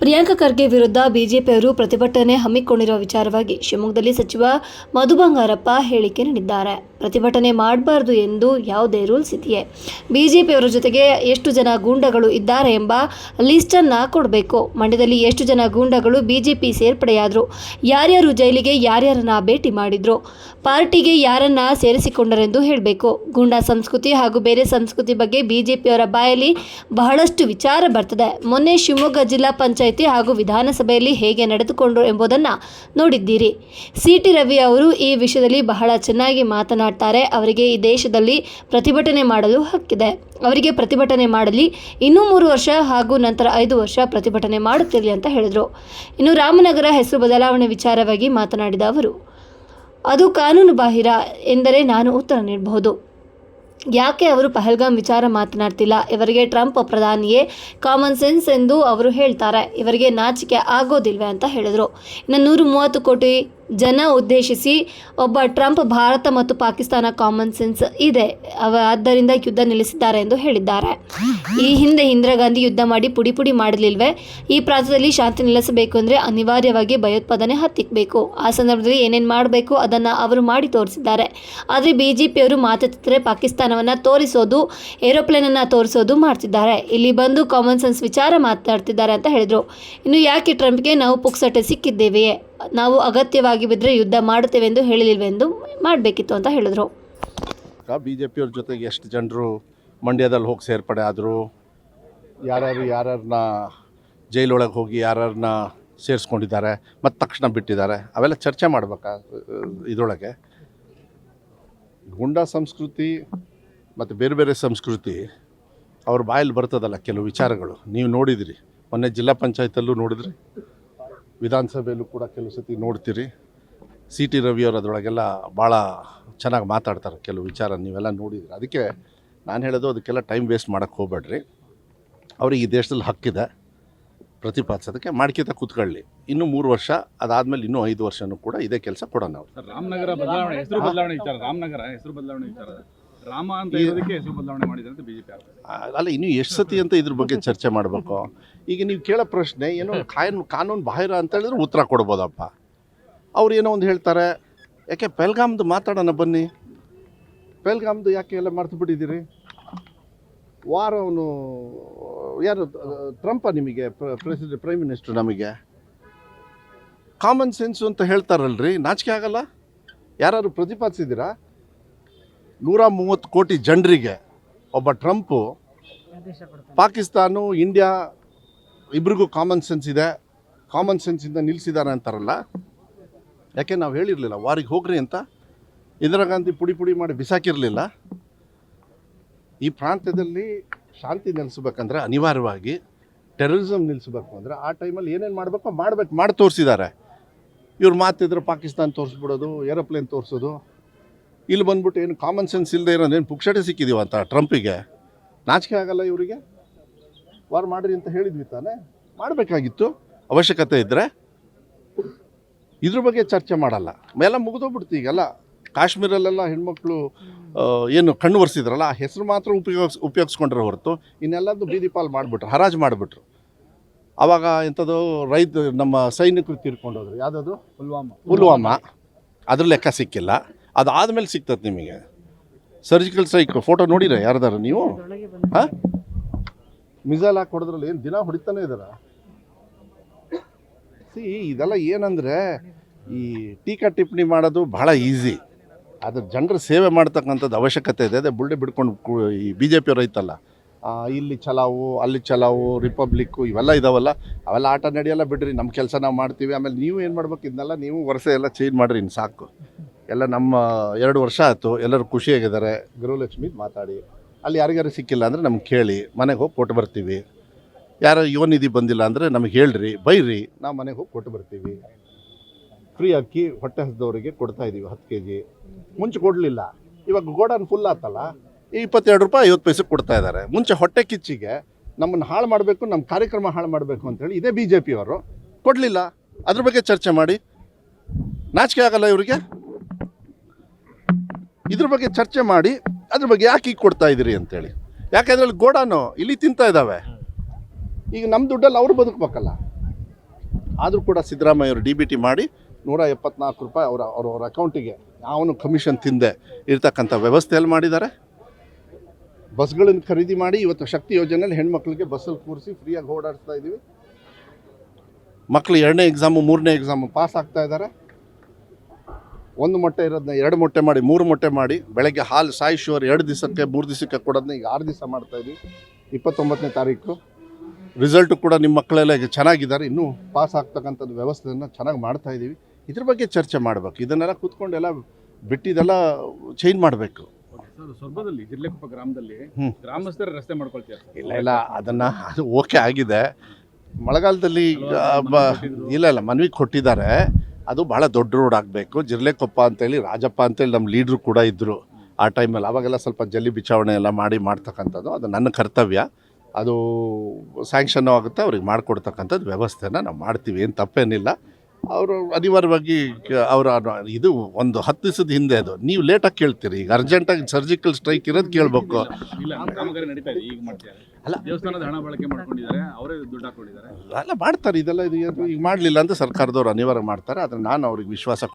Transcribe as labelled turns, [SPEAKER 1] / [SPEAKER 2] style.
[SPEAKER 1] ಪ್ರಿಯಾಂಕ ಖರ್ಗೆ ವಿರುದ್ಧ ಬಿಜೆಪಿಯವರು ಪ್ರತಿಭಟನೆ ಹಮ್ಮಿಕೊಂಡಿರುವ ವಿಚಾರವಾಗಿ ಶಿವಮೊಗ್ಗದಲ್ಲಿ ಸಚಿವ ಮಧು ಬಂಗಾರಪ್ಪ ಹೇಳಿಕೆ ನೀಡಿದ್ದಾರೆ. ಪ್ರತಿಭಟನೆ ಮಾಡಬಾರದು ಎಂದು ಯಾವುದೇ ರೂಲ್ಸ್ ಇದೆಯೇ? ಬಿಜೆಪಿಯವರ ಜೊತೆಗೆ ಎಷ್ಟು ಜನ ಗೂಂಡಗಳು ಇದ್ದಾರೆ ಎಂಬ ಲಿಸ್ಟನ್ನು ಕೊಡಬೇಕು. ಮಂಡ್ಯದಲ್ಲಿ ಎಷ್ಟು ಜನ ಗೂಂಡಗಳು ಬಿಜೆಪಿ ಸೇರ್ಪಡೆಯಾದರು? ಯಾರ್ಯಾರು ಜೈಲಿಗೆ ಯಾರ್ಯಾರನ್ನ ಭೇಟಿ ಮಾಡಿದ್ರು? ಪಾರ್ಟಿಗೆ ಯಾರನ್ನ ಸೇರಿಸಿಕೊಂಡರೆಂದು ಹೇಳಬೇಕು. ಗೂಂಡಾ ಸಂಸ್ಕೃತಿ ಹಾಗೂ ಬೇರೆ ಸಂಸ್ಕೃತಿ ಬಗ್ಗೆ ಬಿಜೆಪಿಯವರ ಬಾಯಲ್ಲಿ ಬಹಳಷ್ಟು ವಿಚಾರ ಬರ್ತದೆ. ಮೊನ್ನೆ ಶಿವಮೊಗ್ಗ ಜಿಲ್ಲಾ ಪಂಚಾಯಿತಿ ಹಾಗೂ ವಿಧಾನಸಭೆಯಲ್ಲಿ ಹೇಗೆ ನಡೆದುಕೊಂಡರು ಎಂಬುದನ್ನು ನೋಡಿದ್ದೀರಿ. ಸಿ. ಟಿ. ರವಿ ಅವರು ಈ ವಿಷಯದಲ್ಲಿ ಬಹಳ ಚೆನ್ನಾಗಿ ಮಾತನಾಡ್ತಾರೆ. ಅವರಿಗೆ ಈ ದೇಶದಲ್ಲಿ ಪ್ರತಿಭಟನೆ ಮಾಡಲು ಹಕ್ಕಿದೆ. ಅವರಿಗೆ ಪ್ರತಿಭಟನೆ ಮಾಡಲಿ, ಇನ್ನೂ ಮೂರು ವರ್ಷ ಹಾಗೂ ನಂತರ ಐದು ವರ್ಷ ಪ್ರತಿಭಟನೆ ಮಾಡುತ್ತಿರಲಿ ಅಂತ ಹೇಳಿದರು. ಇನ್ನು ರಾಮನಗರ ಹೆಸರು ಬದಲಾವಣೆ ವಿಚಾರವಾಗಿ ಮಾತನಾಡಿದ ಅವರು, ಅದು ಕಾನೂನು ಬಾಹಿರ ಎಂದರೆ ನಾನು ಉತ್ತರ ನೀಡಬಹುದು. ಯಾಕೆ ಅವರು ಪಹಲ್ಗಾಮ್ ವಿಚಾರ ಮಾತನಾಡ್ತಿಲ್ಲ? ಇವರಿಗೆ ಟ್ರಂಪ್ ಪ್ರಧಾನಿಯೇ ಕಾಮನ್ ಸೆನ್ಸ್ ಎಂದು ಅವರು ಹೇಳ್ತಾರೆ. ಇವರಿಗೆ ನಾಚಿಕೆ ಆಗೋದಿಲ್ವೇ ಅಂತ ಹೇಳಿದರು. ಇನ್ನು ನೂರು ಮೂವತ್ತು ಕೋಟಿ ಜನ ಉದ್ದೇಶಿಸಿ ಒಬ್ಬ ಟ್ರಂಪ್ ಭಾರತ ಮತ್ತು ಪಾಕಿಸ್ತಾನ ಕಾಮನ್ ಸೆನ್ಸ್ ಇದೆ. ಅವ ಆದ್ದರಿಂದ ಯುದ್ಧ ನಿಲ್ಲಿಸಿದ್ದಾರೆ ಎಂದು ಹೇಳಿದ್ದಾರೆ. ಈ ಹಿಂದೆ ಇಂದಿರಾ ಗಾಂಧಿ ಯುದ್ಧ ಮಾಡಿ ಪುಡಿ ಪುಡಿ ಮಾಡಲಿಲ್ವೇ ಈ ಪ್ರಾಂತ್ಯದಲ್ಲಿ ಶಾಂತಿ ನೆಲೆಸಬೇಕು ಅಂದರೆ ಅನಿವಾರ್ಯವಾಗಿ ಭಯೋತ್ಪಾದನೆ ಹತ್ತಿಕ್ಕಬೇಕು ಆ ಸಂದರ್ಭದಲ್ಲಿ ಏನೇನು ಮಾಡಬೇಕು ಅದನ್ನು ಅವರು ಮಾಡಿ ತೋರಿಸಿದ್ದಾರೆ. ಆದರೆ ಬಿ ಜೆ ಪಿಯವರು ಮಾತಾಡ್ತಿದ್ರೆ ಪಾಕಿಸ್ತಾನವನ್ನು ತೋರಿಸೋದು, ಏರೋಪ್ಲೇನನ್ನು ತೋರಿಸೋದು ಮಾಡ್ತಿದ್ದಾರೆ. ಇಲ್ಲಿ ಬಂದು ಕಾಮನ್ ಸೆನ್ಸ್ ವಿಚಾರ ಮಾತಾಡ್ತಿದ್ದಾರೆ ಅಂತ ಹೇಳಿದರು. ಇನ್ನು ಯಾಕೆ ಟ್ರಂಪ್ಗೆ ನಾವು ಪುಕ್ಸಟೆ ಸಿಕ್ಕಿದ್ದೇವೆಯೇ? ನಾವು ಅಗತ್ಯವಾಗಿ ಬಿದ್ದರೆ ಯುದ್ಧ ಮಾಡುತ್ತೇವೆ ಎಂದು ಹೇಳಿಲ್ವೆಂದು ಮಾಡಬೇಕಿತ್ತು ಅಂತ ಹೇಳಿದರು.
[SPEAKER 2] ಬಿ ಜೆ ಪಿಯವ್ರ ಜೊತೆಗೆ ಎಷ್ಟು ಜನರು ಮಂಡ್ಯದಲ್ಲಿ ಹೋಗಿ ಸೇರ್ಪಡೆ ಆದರು? ಯಾರ್ಯಾರು ಯಾರ್ಯಾರನ್ನ ಜೈಲೊಳಗೆ ಹೋಗಿ ಯಾರ್ಯಾರನ್ನ ಸೇರಿಸ್ಕೊಂಡಿದ್ದಾರೆ? ಮತ್ತು ತಕ್ಷಣ ಬಿಟ್ಟಿದ್ದಾರೆ. ಅವೆಲ್ಲ ಚರ್ಚೆ ಮಾಡ್ಬೇಕಾ, ಇದರೊಳಗೆ? ಗುಂಡಾ ಸಂಸ್ಕೃತಿ ಮತ್ತು ಬೇರೆ ಬೇರೆ ಸಂಸ್ಕೃತಿ ಅವ್ರ ಬಾಯಲ್ಲಿ ಬರ್ತದಲ್ಲ ಕೆಲವು ವಿಚಾರಗಳು. ನೀವು ನೋಡಿದಿರಿ. ಮೊನ್ನೆ ಜಿಲ್ಲಾ ಪಂಚಾಯತಲ್ಲೂ ನೋಡಿದ್ರಿ. ವಿಧಾನಸಭೆಯಲ್ಲೂ ಕೂಡ ಕೆಲವು ಸತಿ ನೋಡ್ತೀರಿ. ಸಿ ಟಿ ರವಿಯವರು ಅದರೊಳಗೆಲ್ಲ ಭಾಳ ಚೆನ್ನಾಗಿ ಮಾತಾಡ್ತಾರೆ ಕೆಲವು ವಿಚಾರ ನೀವೆಲ್ಲ ನೋಡಿದ್ರಿ. ಅದಕ್ಕೆ ನಾನು ಹೇಳೋದು ಅದಕ್ಕೆಲ್ಲ ಟೈಮ್ ವೇಸ್ಟ್ ಮಾಡೋಕ್ಕೆ ಹೋಗ್ಬೇಡ್ರಿ. ಅವ್ರಿಗೆ ಈ ದೇಶದಲ್ಲಿ ಹಕ್ಕಿದೆ ಪ್ರತಿಪಾದಿಸೋದಕ್ಕೆ ಮಾಡ್ಕೋತ ಕೂತ್ಕೊಳ್ಳಿ. ಇನ್ನೂ ಮೂರು ವರ್ಷ ಅದಾದಮೇಲೆ ಇನ್ನೂ ಐದು ವರ್ಷನೂ ಕೂಡ ಇದೇ ಕೆಲಸ ಕೊಡೋಣ ಅವ್ರು.
[SPEAKER 3] ರಾಮನಗರ ಬದಲಾವಣೆ ಹೆಸರು ಬದಲಾವಣೆ ವಿಚಾರ ರಾಮನಗರ ಹೆಸರು ಬದಲಾವಣೆ ವಿಚಾರ. ರಾಮ ಅಂತ ಇದಕ್ಕೆ ಹೆಸರು ಬದಲಾವಣೆ ಮಾಡಿದ್ದಾರೆ ಅಂತ ಬಿಜೆಪಿ
[SPEAKER 2] ಅಲ್ಲ ಇನ್ನೂ ಎಷ್ಟು ಸತಿ ಅಂತ ಇದ್ರ ಬಗ್ಗೆ ಚರ್ಚೆ ಮಾಡಬೇಕು. ಈಗ ನೀವು ಕೇಳೋ ಪ್ರಶ್ನೆ ಏನೋ ಕಾನೂನು ಕಾನೂನು ಬಾಹಿರ ಅಂತ ಹೇಳಿದ್ರೆ ಉತ್ತರ ಕೊಡ್ಬೋದಪ್ಪ. ಅವ್ರು ಏನೋ ಒಂದು ಹೇಳ್ತಾರೆ ಯಾಕೆ ಪೆಲ್ಗಾಮ್ದು ಮಾತಾಡೋಣ ಬನ್ನಿ. ಪೆಲ್ಗಾಮ್ದು ಯಾಕೆ ಎಲ್ಲ ಮರ್ತು ಬಿಟ್ಟಿದ್ದೀರಿ ವಾರ ಅವನು ಯಾರು ಟ್ರಂಪ ನಿಮಗೆ ಪ್ರೆಸಿಡೆಂಟ್ ಪ್ರೈಮ್ ಮಿನಿಸ್ಟರ್ ನಮಗೆ. ಕಾಮನ್ ಸೆನ್ಸು ಅಂತ ಹೇಳ್ತಾರಲ್ರಿ ನಾಚಿಕೆ ಆಗಲ್ಲ? ಯಾರು ಪ್ರತಿಪಾದಿಸಿದ್ದೀರಾ? ನೂರ ಮೂವತ್ತು ಕೋಟಿ ಜನರಿಗೆ ಒಬ್ಬ ಟ್ರಂಪು, ಪಾಕಿಸ್ತಾನ, ಇಂಡಿಯಾ ಇಬ್ರಿಗೂ ಕಾಮನ್ ಸೆನ್ಸ್ ಇದೆ. ಕಾಮನ್ ಸೆನ್ಸಿಂದ ನಿಲ್ಲಿಸಿದ್ದಾರೆ ಅಂತಾರಲ್ಲ? ಯಾಕೆ ನಾವು ಹೇಳಿರಲಿಲ್ಲ? ವಾರಿಗೆ ಹೋಗ್ರಿ ಅಂತ? ಇಂದಿರಾ ಗಾಂಧಿ ಪುಡಿ ಪುಡಿ ಮಾಡಿ ಬಿಸಾಕಿರಲಿಲ್ಲ. ಈ ಪ್ರಾಂತ್ಯದಲ್ಲಿ ಶಾಂತಿ ನೆಲೆಸಬೇಕಂದ್ರೆ ಅನಿವಾರ್ಯವಾಗಿ ಟೆರರಿಸಮ್ ನಿಲ್ಲಿಸಬೇಕು ಅಂದರೆ ಆ ಟೈಮಲ್ಲಿ ಏನೇನು ಮಾಡಬೇಕು ಮಾಡ್ಬೇಕು, ಮಾಡಿ ತೋರಿಸಿದ್ದಾರೆ. ಇವ್ರು ಮಾತಿದ್ರೆ ಪಾಕಿಸ್ತಾನ ತೋರಿಸ್ಬಿಡೋದು, ಏರೋಪ್ಲೇನ್ ತೋರಿಸೋದು ಇಲ್ಲಿ ಬಂದ್ಬಿಟ್ಟು ಏನು ಕಾಮನ್ ಸೆನ್ಸ್ ಇಲ್ಲದೆ ಇರೋದೇನು ಪುಕ್ಷಟೆ ಸಿಕ್ಕಿದೀವ ಅಂತ ಟ್ರಂಪಿಗೆ? ನಾಚಿಕೆ ಆಗಲ್ಲ ಇವರಿಗೆ? ವಾರ್ ಮಾಡಿರಿ ಅಂತ ಹೇಳಿದ್ವಿ ತಾನೇ. ಮಾಡಬೇಕಾಗಿತ್ತು. ಅವಶ್ಯಕತೆ ಇದ್ದರೆ ಇದ್ರ ಬಗ್ಗೆ ಚರ್ಚೆ ಮಾಡಲ್ಲ. ಎಲ್ಲ ಮುಗಿದೋಗ್ಬಿಡ್ತು ಈಗೆಲ್ಲ. ಕಾಶ್ಮೀರಲ್ಲೆಲ್ಲ ಹೆಣ್ಮಕ್ಳು ಏನು ಕಣ್ಣು ಒರೆಸಿದ್ರಲ್ಲ ಆ ಹೆಸರು ಮಾತ್ರ ಉಪಯೋಗಿಸ್ ಉಪಯೋಗಿಸ್ಕೊಂಡ್ರೆ ಹೊರತು ಇನ್ನೆಲ್ಲದ್ದು ಬೀದಿ ಪಾಲ್ ಮಾಡಿಬಿಟ್ರು ಹರಾಜು ಮಾಡಿಬಿಟ್ರು. ಆವಾಗ ಎಂಥದ್ದು ರೈತ ನಮ್ಮ ಸೈನಿಕರು ತೀರ್ಕೊಂಡೋದ್ರು. ಯಾವುದಾದ್ರು?
[SPEAKER 3] ಪುಲ್ವಾಮಾ.
[SPEAKER 2] ಪುಲ್ವಾಮಾ. ಅದ್ರ ಲೆಕ್ಕ ಸಿಕ್ಕಿಲ್ಲ. ಅದಾದಮೇಲೆ ಸಿಗ್ತದೆ ನಿಮಗೆ. ಸರ್ಜಿಕಲ್ ಸ್ಟ್ರೈಕ್ ಫೋಟೋ ನೋಡಿರ ಯಾರ್ದಾರ ನೀವು? ಹಾಂ? ಮಿಸೈಲ್ ಹಾಕಿ ಹೊಡೆದ್ರಲ್ಲಿ ಏನು ದಿನ ಹೊಡಿತಾನೆ ಇದಾರ ಸಿ, ಇದೆಲ್ಲ ಏನಂದರೆ ಈ ಟೀಕಾ ಟಿಪ್ಪಣಿ ಮಾಡೋದು ಬಹಳ ಈಸಿ ಅದ್ರ ಜನರ ಸೇವೆ ಮಾಡ್ತಕ್ಕಂಥದ್ದು ಅವಶ್ಯಕತೆ ಇದೆ. ಅದೇ ಬುಲ್ಡೆ ಬಿಡ್ಕೊಂಡು ಈ ಬಿ ಜೆ ಪಿಯವ್ರು ಐತಲ್ಲ ಇಲ್ಲಿ ಚಲಾವು, ಅಲ್ಲಿ ಚಲಾವು ರಿಪಬ್ಲಿಕ್ಕು ಇವೆಲ್ಲ ಇದಾವಲ್ಲ, ಅವೆಲ್ಲ ಆಟ ನಡೆಯಲ್ಲ ಬಿಡ್ರಿ. ನಮ್ಮ ಕೆಲಸ ನಾವು ಮಾಡ್ತೀವಿ. ಆಮೇಲೆ ನೀವು ಏನು ಮಾಡ್ಬೇಕು? ಇದನ್ನೆಲ್ಲ ನೀವು ವರ್ಷ ಎಲ್ಲ ಚೇಂಜ್ ಮಾಡಿರಿ ಇನ್ನು ಸಾಕು. ಎಲ್ಲ ನಮ್ಮ ಎರಡು ವರ್ಷ ಆಯಿತು, ಎಲ್ಲರೂ ಖುಷಿಯಾಗಿದ್ದಾರೆ. ಗೃಹಲಕ್ಷ್ಮಿ ಮಾತಾಡಿ. ಅಲ್ಲಿ ಯಾರಿಗಾರು ಸಿಕ್ಕಿಲ್ಲ ಅಂದರೆ ನಮ್ಗೆ ಕೇಳಿ, ಮನೆಗೆ ಹೋಗಿ ಕೊಟ್ಟು ಬರ್ತೀವಿ. ಯಾರೋ ಯುವ ನಿಧಿ ಬಂದಿಲ್ಲ ಅಂದರೆ ನಮಗೆ ಹೇಳ್ರಿ, ಬೈರಿ, ನಾವು ಮನೆಗೆ ಹೋಗಿ ಕೊಟ್ಟು ಬರ್ತೀವಿ. ಫ್ರೀ ಅಕ್ಕಿ ಹೊಟ್ಟೆ ಹಸಿದವರಿಗೆ ಕೊಡ್ತಾ ಇದ್ದೀವಿ ಹತ್ತು ಕೆ ಜಿ ಮುಂಚೆ ಕೊಡಲಿಲ್ಲ. ಇವಾಗ ಗೋಡನ್ ಫುಲ್ ಆತಲ್ಲ, ಈ ಇಪ್ಪತ್ತೆರಡು ರೂಪಾಯಿ, ಐವತ್ತು ಪೈಸೆ ಕೊಡ್ತಾ ಇದ್ದಾರೆ. ಮುಂಚೆ ಹೊಟ್ಟೆ ಕಿಚ್ಚಿಗೆ ನಮ್ಮನ್ನು ಹಾಳು ಮಾಡಬೇಕು, ನಮ್ಮ ಕಾರ್ಯಕ್ರಮ ಹಾಳು ಮಾಡಬೇಕು ಅಂತೇಳಿ ಇದೇ ಬಿ ಜೆ ಪಿಯವರು ಕೊಡಲಿಲ್ಲ. ಅದ್ರ ಬಗ್ಗೆ ಚರ್ಚೆ ಮಾಡಿ. ನಾಚಿಕೆ ಆಗಲ್ಲ ಇವರಿಗೆ? ಇದ್ರ ಬಗ್ಗೆ ಚರ್ಚೆ ಮಾಡಿ ಅದ್ರ ಬಗ್ಗೆ ಯಾಕೆ ಈಗ ಕೊಡ್ತಾ ಇದ್ದೀರಿ ಅಂತೇಳಿ. ಯಾಕೆ ಅದ್ರಲ್ಲಿ ಗೋಡಾನು ಇಲ್ಲಿ ತಿಂತಾ ಇದ್ದಾವೆ? ಈಗ ನಮ್ಮ ದುಡ್ಡಲ್ಲಿ ಅವ್ರು ಬದುಕಬೇಕಲ್ಲ. ಆದರೂ ಕೂಡ ಸಿದ್ದರಾಮಯ್ಯ ಅವರು ಡಿ ಬಿ ಟಿ ಮಾಡಿ ನೂರ ಎಪ್ಪತ್ನಾಲ್ಕು ರೂಪಾಯಿ ಅವರ ಅವ್ರ ಅವ್ರ ಅಕೌಂಟಿಗೆ ಅವನು ಕಮಿಷನ್ ತಿಂದೆ ಇರ್ತಕ್ಕಂಥ ವ್ಯವಸ್ಥೆಯಲ್ಲಿ ಮಾಡಿದ್ದಾರೆ. ಬಸ್ಗಳನ್ನು ಖರೀದಿ ಮಾಡಿ ಇವತ್ತು ಶಕ್ತಿ ಯೋಜನೆಯಲ್ಲಿ ಹೆಣ್ಮಕ್ಳಿಗೆ ಬಸ್ಸಲ್ಲಿ ಕೂರಿಸಿ ಫ್ರೀಯಾಗಿ ಓಡಾಡಿಸ್ತಾ ಇದ್ದೀವಿ. ಮಕ್ಕಳು ಎರಡನೇ ಎಕ್ಸಾಮು ಮೂರನೇ ಎಕ್ಸಾಮು ಪಾಸ್ ಆಗ್ತಾ ಇದ್ದಾರೆ. ಒಂದು ಮೊಟ್ಟೆ ಇರೋದನ್ನ ಎರಡು ಮೊಟ್ಟೆ ಮಾಡಿ ಮೂರು ಮೊಟ್ಟೆ ಮಾಡಿ ಬೆಳಗ್ಗೆ ಹಾಲು ಸಾಯಿ ಎರಡು ದಿವಸಕ್ಕೆ ಮೂರು ದಿವಸಕ್ಕೆ ಕೊಡೋದನ್ನ ಈಗ ಆರು ದಿವಸ ಮಾಡ್ತಾ ಇದ್ದೀವಿ ಇಪ್ಪತ್ತೊಂಬತ್ತನೇ ತಾರೀಕು. ರಿಸಲ್ಟು ಕೂಡ ನಿಮ್ಮ ಮಕ್ಕಳೆಲ್ಲ ಈಗ ಚೆನ್ನಾಗಿದ್ದಾರೆ. ಇನ್ನೂ ಪಾಸ್ ಆಗ್ತಕ್ಕಂಥದ್ದು ವ್ಯವಸ್ಥೆಯನ್ನು ಚೆನ್ನಾಗಿ ಮಾಡ್ತಾ ಇದ್ದೀವಿ. ಇದ್ರ ಬಗ್ಗೆ ಚರ್ಚೆ ಮಾಡಬೇಕು. ಇದನ್ನೆಲ್ಲ ಕೂತ್ಕೊಂಡೆಲ್ಲ ಬಿಟ್ಟಿದೆಲ್ಲ ಚೇಂಜ್ ಮಾಡಬೇಕು.
[SPEAKER 3] ಸರ್ ಸ್ವರ್ಗದಲ್ಲಿ ಜಿರ್ಲೆಕೊಪ್ಪ ಗ್ರಾಮದಲ್ಲಿ. ಗ್ರಾಮಸ್ಥರ ರಸ್ತೆ ಮಾಡ್ಕೊಳ್ತೀರಾ
[SPEAKER 2] ಇಲ್ಲ ಇಲ್ಲ ಅದನ್ನು ಅದು ಓಕೆ ಆಗಿದೆ. ಮಳೆಗಾಲದಲ್ಲಿ ಇಲ್ಲ ಇಲ್ಲ ಮನವಿ ಕೊಟ್ಟಿದ್ದಾರೆ. ಅದು ಭಾಳ ದೊಡ್ಡ ರೋಡ್ ಆಗಬೇಕು ಜಿರ್ಲೆಕೊಪ್ಪ ಅಂತೇಳಿ ರಾಜಪ್ಪ ಅಂತೇಳಿ ನಮ್ಮ ಲೀಡ್ರು ಕೂಡ ಇದ್ದರು ಆ ಟೈಮಲ್ಲಿ ಅವಾಗೆಲ್ಲ ಸ್ವಲ್ಪ ಜಲ್ಲಿ ಬಿಚಾವಣೆ ಎಲ್ಲ ಮಾಡಿ ಮಾಡ್ತಕ್ಕಂಥದ್ದು ಅದು ನನ್ನ ಕರ್ತವ್ಯ ಅದು ಸ್ಯಾಂಕ್ಷನ್ ಆಗುತ್ತೆ ಅವ್ರಿಗೆ ಮಾಡಿಕೊಡ್ತಕ್ಕಂಥದ್ದು ವ್ಯವಸ್ಥೆನ ನಾವು ಮಾಡ್ತೀವಿ ಏನು ತಪ್ಪೇನಿಲ್ಲ ಅವರು ಅನಿವಾರ್ಯವಾಗಿ ಅವರ ಇದು ಒಂದು ಹತ್ತು ದಿವಸದ ಹಿಂದೆ ಅದು ನೀವು ಲೇಟಾಗಿ ಕೇಳ್ತೀರಿ ಈಗ ಅರ್ಜೆಂಟಾಗಿ ಸರ್ಜಿಕಲ್ ಸ್ಟ್ರೈಕ್ ಇರೋದು ಕೇಳಬೇಕು ಅಲ್ಲ.
[SPEAKER 3] ದೇವಸ್ಥಾನದ ಹಣ ಬಳಕೆ ಮಾಡ್ಕೊಂಡಿದ್ದಾರೆ ಅವರೇ ದುಡ್ಡು ಹಾಕೊಂಡಿದ್ದಾರೆ
[SPEAKER 2] ಅಲ್ಲ ಮಾಡ್ತಾರೆ ಇದೆಲ್ಲ ಇದು ಏನು ಈಗ ಮಾಡಲಿಲ್ಲ ಅಂತ ಸರ್ಕಾರದವ್ರು ಅನಿವಾರ್ಯ ಮಾಡ್ತಾರೆ ಆದರೆ ನಾನು ಅವ್ರಿಗೆ ವಿಶ್ವಾಸ